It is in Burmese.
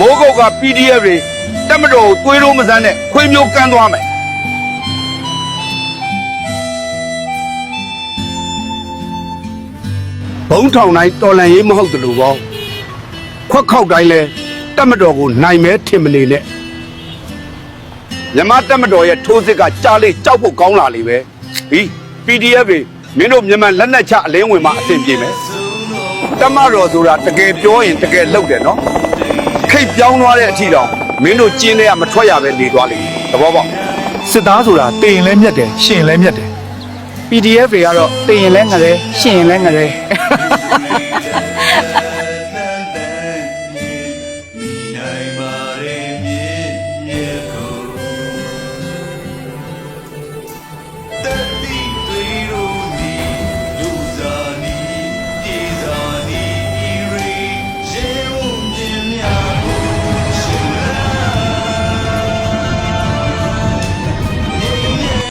မိုးကုတ်က PDF တွေတက်မတော်ကိုသွေးလို့မစမ်းနဲ့ခွေးမျိုးကန်းသွားမယ်ဘုံထောင်တိုင်းတော်လန်ရေးမဟုတ်တယ်လို့ပေါ့ခွက်ခောက်တိုင်းလဲတက်မတော်ကိုနိုင်မဲထင်မနေနဲ့မြမတက်မတော်ရဲ့ထိုးစစ်ကကြားလေးကြောက်ဖို့ကောင်းလာလေပဲဟီ PDF တွေမင်းတို့မြန်မာလက်နက်ချအလင်းဝင်မှအဆင်ပြေမယ်တက်မတော်ဆိုတာတကယ်ပြောရင်တကယ်လုပ်တယ်နော် ခိတ်ပြောင်းသွားတဲ့အထီတောင်မင်းတို့ကျင်းတွေကမထွက်ရပဲနေသွားလိမ့်မယ်သဘောပေါက်စစ်သားဆိုတာတေရင်လဲမြတ်တယ်ရှင်ရင်လဲမြတ်တယ် PDF တွေကတော့တင်ရင်လဲငရဲရှင်ရင်လဲငရဲ